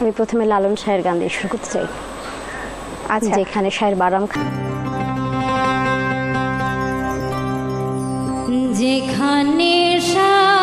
আমি প্রথমে লালন শাহের গান দিয়ে শুরু করতে চাই। আচ্ছা। যেখানে শাহের বারাম খান যেখানে যেখানে